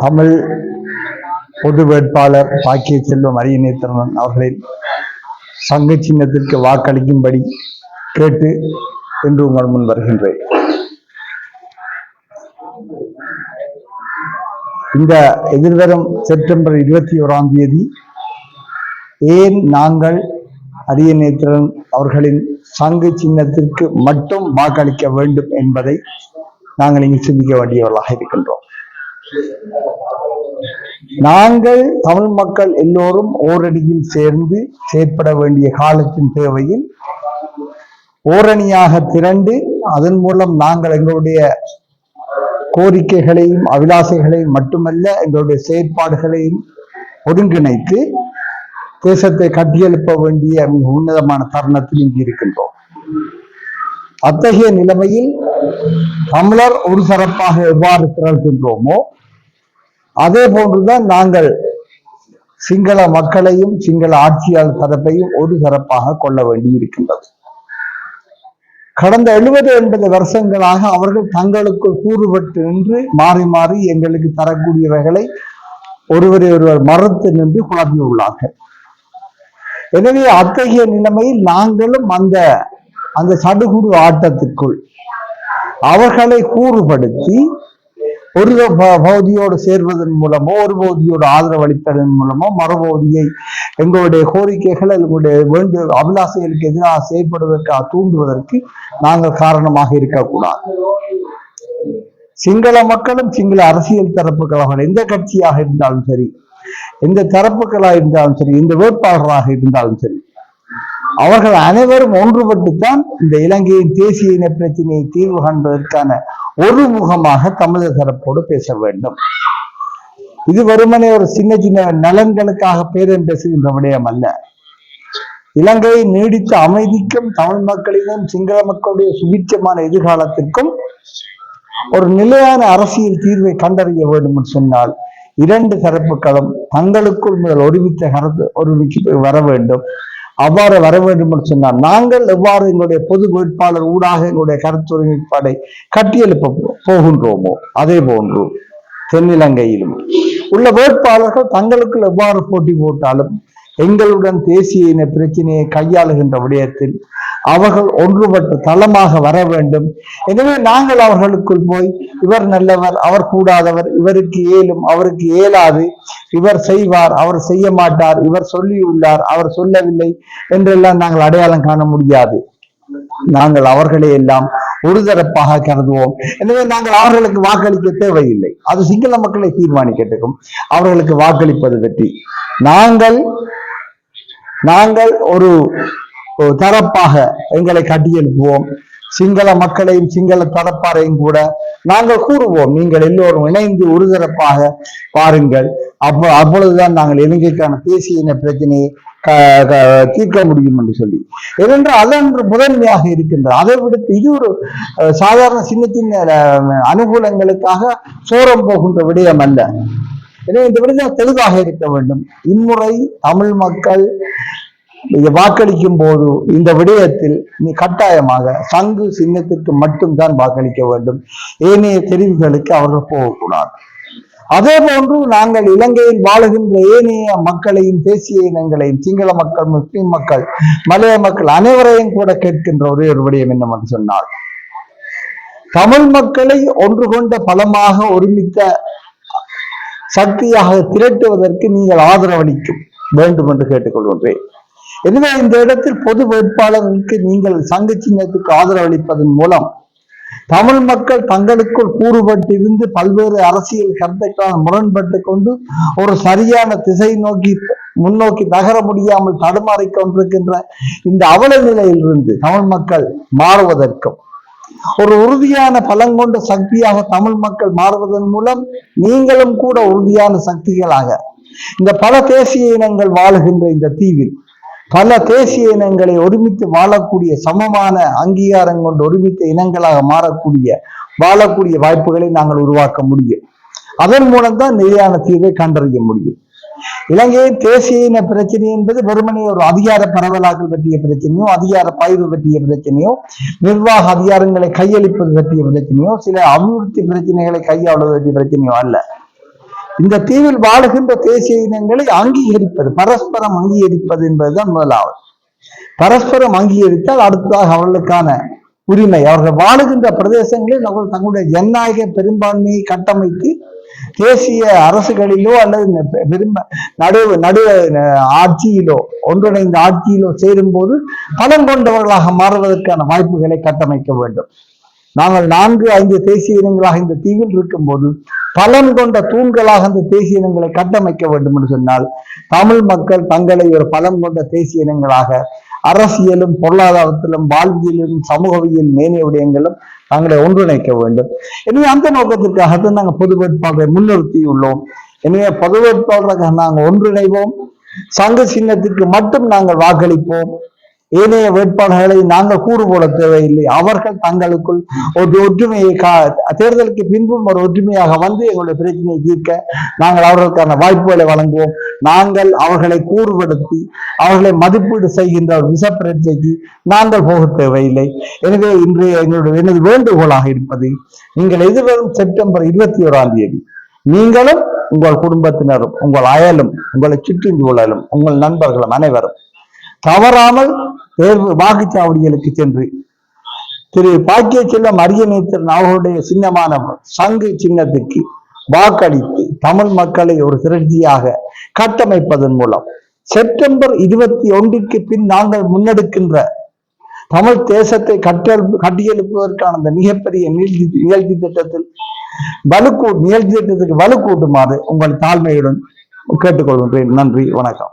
தமிழ் பொது வேட்பாளர் பாக்கிய செல்வம் அரியநேத்திரன் அவர்களின் சங்க சின்னத்திற்கு வாக்களிக்கும்படி கேட்டு என்று உங்கள் முன் வருகின்றேன். இந்த எதிர்வரும் செப்டம்பர் இருபத்தி ஓராம் தேதி ஏன் நாங்கள் அரியநேத்திரன் அவர்களின் சங்கு சின்னத்திற்கு மட்டும் வாக்களிக்க வேண்டும் என்பதை நாங்கள் இங்கு சிந்திக்க வேண்டியவர்களாக இருக்கின்றோம். நாங்கள் தமிழ் மக்கள் எல்லோரும் ஓரடியில் சேர்ந்து செயற்பட வேண்டிய காலத்தின் தேவையில் ஓரணியாக திரண்டு அதன் மூலம் நாங்கள் எங்களுடைய கோரிக்கைகளையும் அபிலாசைகளையும் மட்டுமல்ல எங்களுடைய செயற்பாடுகளையும் ஒருங்கிணைத்து தேசத்தை கட்டியெழுப்ப வேண்டிய மிக உன்னதமான தருணத்தில் இங்கு இருக்கின்றோம். அத்தகைய நிலைமையில் தமிழர் ஒரு சிறப்பாக எவ்வாறு திரள்கின்றோமோ அதே போன்றுதான் நாங்கள் சிங்கள மக்களையும் சிங்கள ஆட்சியாளர் தரப்பையும் ஒரு சிறப்பாக கொள்ள வேண்டி இருக்கின்றது கடந்த எழுபது எண்பது வருஷங்களாக அவர்கள் தங்களுக்குள் கூறுபட்டு நின்று மாறி மாறி எங்களுக்கு தரக்கூடியவைகளை ஒருவரை ஒருவர் மறுத்து நின்று குழப்பியுள்ளார்கள். எனவே அத்தகைய நிலைமையில் நாங்களும் அந்த அந்த சடுகுடு ஆட்டத்திற்குள் அவர்களை கூறுபடுத்தி ஒரு ப- பகுதியோடு சேர்வதன் மூலமோ ஒரு பகுதியோடு ஆதரவு அளிப்பதன் மூலமோ மறுபகுதியை எங்களுடைய கோரிக்கைகள் எங்களுடைய வேண்டு அபிலாசைகளுக்கு எதிராக செயல்படுவதற்காக தூண்டுவதற்கு நாங்கள் காரணமாக இருக்கக்கூடாது. சிங்கள மக்களும் சிங்கள அரசியல் தரப்புகளாக எந்த கட்சியாக இருந்தாலும் சரி எந்த தரப்புகளாக இருந்தாலும் சரி எந்த வேட்பாளராக இருந்தாலும் சரி அவர்கள் அனைவரும் ஒன்றுபட்டுத்தான் இந்த இலங்கையின் தேசிய இன பிரச்சனையை தீர்வு காண்பதற்கான ஒரு முகமாக தமிழர் தரப்போடு பேச வேண்டும். இது வெறுமனே ஒரு சின்ன சின்ன நலன்களுக்காக பேரம் பேசுகின்ற விடயம் அல்ல. இலங்கையை நீடித்த அமைதிக்கும் தமிழ் மக்களிடம் சிங்கள மக்களுடைய சுபிட்சமான எதிர்காலத்திற்கும் ஒரு நிலையான அரசியல் தீர்வை கண்டறிய வேண்டும் என்று சொன்னால் இரண்டு தரப்புகளும் தங்களுக்குள் முதல் ஒருமித்த கருத்து ஒருமிக்கு வர வேண்டும். அவ்வாறு வர வேண்டும் என்று சொன்னால் நாங்கள் எவ்வாறு எங்களுடைய பொது வேட்பாளர் ஊடாக எங்களுடைய கருத்து ஒருமைப்பாடை கட்டியெழுப்ப போகின்றோமோ அதே போன்று தென்னிலங்கையிலும். உள்ள வேட்பாளர்கள் தங்களுக்குள் எவ்வாறு போட்டி போட்டாலும் எங்களுடன் தேசிய இன பிரச்சனையை கையாளுகின்ற விடயத்தில் அவர்கள் ஒன்றுபட்ட தளமாக வர வேண்டும். எனவே நாங்கள் அவர்களுக்குள் போய் இவர் நல்லவர் அவர் கூடாதவர் இவருக்கு ஏலும் அவருக்கு ஏலாது இவர் செய்வார் அவர் செய்ய மாட்டார் இவர் சொல்லியுள்ளார் அவர் சொல்லவில்லை என்றெல்லாம் நாங்கள் அடையாளம் காண முடியாது. நாங்கள் அவர்களை எல்லாம் ஒரு தரப்பாக கருதுவோம். எனவே நாங்கள் அவர்களுக்கு வாக்களிக்க தேவையில்லை. அது சிங்கள மக்களை தீர்மானிக்கட்டும். அவர்களுக்கு வாக்களிப்பது பற்றி நாங்கள் நாங்கள் ஒரு தரப்பாக எங்களை கட்டியெழுப்புவோம். சிங்கள மக்களையும் சிங்கள தரப்பாரையும் கூட நாங்கள் கூறுவோம். நீங்கள் எல்லோரும் இணைந்து ஒரு தரப்பாக பாருங்கள். அப்போ அப்பொழுதுதான் நாங்கள் இலங்கைக்கான தேசிய இன பிரச்சனையை தீர்க்க முடியும் என்று சொல்லி. ஏனென்றால் அதன்று முதன்மையாக இருக்கின்ற அதை விடுத்து இது ஒரு சாதாரண சின்ன சின்ன அனுகூலங்களுக்காக சோரம் போகின்ற விடயம் அல்ல. எனவே இந்த விடயம் தெளிவாக இருக்க வேண்டும். இம்முறை தமிழ் மக்கள் வாக்களிக்கும் போது இந்த விடயத்தில் நீ கட்டாயமாக சங்கு சின்னத்திற்கு மட்டும்தான் வாக்களிக்க வேண்டும். ஏனைய தெரிவுகளுக்கு அவர்கள் போகக்கூடாது. அதே போன்று நாங்கள் இலங்கையில் வாழுகின்ற ஏனைய மக்களையும் தேசிய இனங்களையும் சிங்கள மக்கள் முஸ்லிம் மக்கள் மலைய மக்கள் அனைவரையும் கூட கேட்கின்ற ஒரே ஒரு விடயம் என்னவென்று சொன்னால் தமிழ் மக்களை ஒன்று கொண்ட பலமாக ஒருமித்த சக்தியாக திரட்டுவதற்கு நீங்கள் ஆதரவளிக்கும் வேண்டும் என்று கேட்டுக்கொள்கின்றேன். எனவே இந்த இடத்தில் பொது வேட்பாளருக்கு நீங்கள் சங்க சின்னத்துக்கு ஆதரவளிப்பதன் மூலம் தமிழ் மக்கள் தங்களுக்குள் கூறுபட்டிருந்து பல்வேறு அரசியல் கருத்துக்களால் முரண்பட்டு கொண்டு ஒரு சரியான திசை நோக்கி முன்னோக்கி நகர முடியாமல் தடுமாறிக் கொண்டிருக்கின்ற இந்த அவல நிலையிலிருந்து தமிழ் மக்கள் மாறுவதற்கும் ஒரு உறுதியான பலங்கொண்ட சக்தியாக தமிழ் மக்கள் மாறுவதன் மூலம் நீங்களும் கூட உறுதியான சக்திகளாக இந்த பல தேசிய இனங்கள் வாழுகின்ற இந்த தீவில் பல தேசிய இனங்களை ஒருமித்து வாழக்கூடிய சமமான அங்கீகாரம் கொண்டு ஒருமித்த இனங்களாக மாறக்கூடிய வாழக்கூடிய வாய்ப்புகளை நாங்கள் உருவாக்க முடியும். அதன் மூலம்தான் நிலையான தீர்வை கண்டறிய முடியும். இலங்கையின் தேசிய இன பிரச்சனை என்பது வெறுமனே ஒரு அதிகார பரவலாக்கல் பற்றிய பிரச்சனையோ அதிகார பயிர்வு பற்றிய பிரச்சனையோ நிர்வாக அதிகாரங்களை கையளிப்பது பற்றிய பிரச்சனையோ சில அபிவிருத்தி பிரச்சனைகளை கையாளுவது பற்றிய பிரச்சனையோ அல்ல. இந்த தீவில் வாழுகின்ற தேசிய இனங்களை அங்கீகரிப்பது பரஸ்பரம் அங்கீகரிப்பது என்பதுதான் முதலாவது. பரஸ்பரம் அங்கீகரித்தால் அடுத்ததாக அவர்களுக்கான உரிமை அவர்கள் வாழுகின்ற பிரதேசங்களில் அவர்கள் தங்களுடைய ஜனநாயக பெரும்பான்மையை கட்டமைத்து தேசிய அரசுகளிலோ அல்லது பெரும்ப நடு நடு ஆட்சியிலோ ஒன்றிணைந்த ஆட்சியிலோ சேரும்போது பலம் கொண்டவர்களாக மாறுவதற்கான வாய்ப்புகளை கட்டமைக்க வேண்டும். நாங்கள் நான்கு ஐந்து தேசிய இனங்களாக இந்த தீவில் இருக்கும்போது பலன் கொண்ட தூண்களாக அந்த தேசிய இனங்களை கட்டமைக்க வேண்டும் என்று சொன்னால் தமிழ் மக்கள் தங்களை ஒரு பலம் கொண்ட தேசிய இனங்களாக அரசியலும் பொருளாதாரத்திலும் வாழ்வியலும் சமூகவியல் மேனிய விடயங்களும் தங்களை ஒன்றிணைக்க வேண்டும். எனவே அந்த நோக்கத்திற்காகத்தான் நாங்கள் பொது வேட்பாளரை முன்னிறுத்தியுள்ளோம். எனவே பொது வேட்பாளராக நாங்கள் ஒன்றிணைவோம். சங்க சின்னத்திற்கு மட்டும் நாங்கள் வாக்களிப்போம். ஏனைய வேட்பாளர்களை நாங்கள் கூறு போட தேவையில்லை. அவர்கள் தங்களுக்குள் ஒரு ஒற்றுமையை கா தேர்தலுக்கு பின்பும் ஒரு ஒற்றுமையாக வந்து எங்களுடைய பிரச்சனையை தீர்க்க நாங்கள் அவர்களுக்கான வாய்ப்புகளை வழங்குவோம். நாங்கள் அவர்களை கூறுபடுத்தி அவர்களை மதிப்பீடு செய்கின்ற ஒரு விச பிரச்சனைக்கு நாங்கள் போக தேவையில்லை. எனவே இன்றைய எங்களுடைய எனது வேண்டுகோளாக இருப்பது நீங்கள் எதிர்வரும் செப்டம்பர் இருபத்தி ஓராம் தேதி நீங்களும் உங்கள் குடும்பத்தினரும் உங்கள் அயலும் உங்களை சுற்றி சுற்றுச்சூழலும் உங்கள் நண்பர்களும் அனைவரும் தவறாமல் தேர்வு வாக்குச்சாவடிகளுக்கு சென்று திரு பாக்கிய செல்வம் அரியநேத்திரன் அவர்களுடைய சின்னமான சங்கு சின்னத்துக்கு வாக்களித்து தமிழ் மக்களை ஒரு திரட்சியாக கட்டமைப்பதன் மூலம் செப்டம்பர் இருபத்தி ஒன்றுக்கு பின் நாங்கள் முன்னெடுக்கின்ற தமிழ் தேசத்தை கட்டல் கட்டியெழுப்புவதற்கான அந்த மிகப்பெரிய நிகழ்ச்சி நிகழ்ச்சி திட்டத்தில் வலுக்கூ நிகழ்ச்சி திட்டத்துக்கு வலுக்கூட்டுமாறு உங்கள் தாழ்மையுடன் கேட்டுக்கொள்கின்றேன். நன்றி வணக்கம்.